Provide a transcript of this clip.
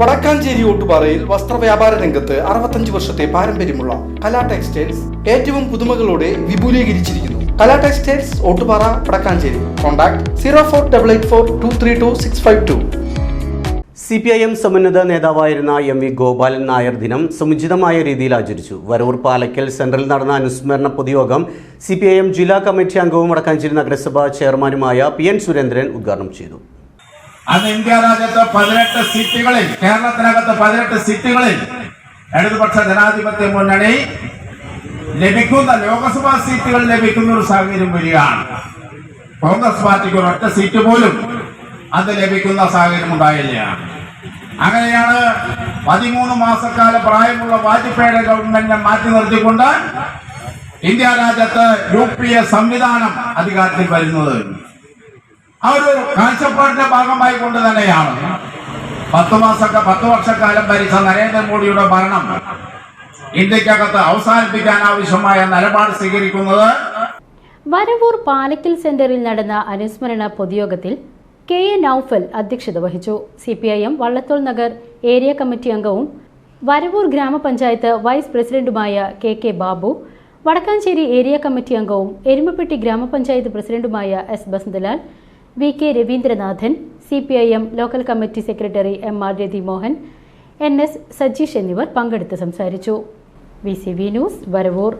വടക്കാഞ്ചേരി ഓട്ടുപാറയിൽ വസ്ത്രവ്യാപാര രംഗത്ത് അറുപത്തഞ്ച് വർഷത്തെ പാരമ്പര്യമുള്ള കലാ ടെക്സ്റ്റൈൽസ് ഏറ്റവും പുതുമകളോടെ വിപുലീകരിച്ചിരിക്കുന്നു. Kala textiles Ottupara Vadakkanchery. Contact zero four double eight four two three two six five two. C P I M സമുന്നത നേതാവായിരുന്ന എം വി ഗോപാലൻ നായർ ദിനം സമുചിതമായ രീതിയിൽ ആചരിച്ചു. വരൂർ പാലക്കൽ സെൻട്രലിൽ നടന്ന അനുസ്മരണ പൊതുയോഗം സി പി ഐ എം ജില്ലാ കമ്മിറ്റി അംഗവും വടക്കാഞ്ചേരി നഗരസഭാ ചെയർമാനുമായ പി എൻ സുരേന്ദ്രൻ ഉദ്ഘാടനം ചെയ്തു. അന്ന് ഇന്ത്യ രാജ്യത്ത് പതിനെട്ട് സീറ്റുകളിൽ കേരളത്തിനകത്ത് പതിനെട്ട് സീറ്റുകളിൽ ഇടതുപക്ഷ ജനാധിപത്യ മുന്നണി ലഭിക്കുന്ന ലോക്സഭാ സീറ്റുകൾ ലഭിക്കുന്ന ഒരു സാഹചര്യം വരികയാണ്. കോൺഗ്രസ് പാർട്ടിക്ക് ഒരൊറ്റ സീറ്റ് പോലും അത് ലഭിക്കുന്ന സാഹചര്യം ഉണ്ടായില്ല അങ്ങനെയാണ് പതിമൂന്ന് മാസക്കാല പ്രായമുള്ള വാജ്പേയിയുടെ ഗവൺമെന്റിനെ മാറ്റി നിർത്തിക്കൊണ്ട് ഇന്ത്യ രാജ്യത്ത് യു പി എ സംവിധാനം അധികാരത്തിൽ വരുന്നത്. ആ ഒരു കാഴ്ചപ്പാടിന്റെ ഭാഗമായി കൊണ്ട് തന്നെയാണ്. പത്ത് മാസക്ക പത്ത് വർഷക്കാലം ഭരിച്ച നരേന്ദ്രമോദിയുടെ ഭരണം ഇന്ത്യക്കകത്ത് അവസാനിപ്പിക്കാൻ ആവശ്യമായ നിലപാട് സ്വീകരിക്കുന്നത് വരവൂർ പാലക്കൽ സെന്ററിൽ നടന്ന അനുസ്മരണ പൊതുയോഗത്തിൽ കെ എ നൌഫൽ അധ്യക്ഷത വഹിച്ചു. C P I M Vallathol Nagar area committee അംഗവും വരവൂർ ഗ്രാമപഞ്ചായത്ത് വൈസ് പ്രസിഡന്റുമായ K K Babu Vadakkanchery area committee അംഗവും എരുമപ്പെട്ടി ഗ്രാമപഞ്ചായത്ത് പ്രസിഡന്റുമായ S Basanthlal V K Raveendranathan C P I M local committee secretary M R Rathimohan N S Sajeesh എന്നിവർ പങ്കെടുത്ത് സംസാരിച്ചു. V C V news Varavoor.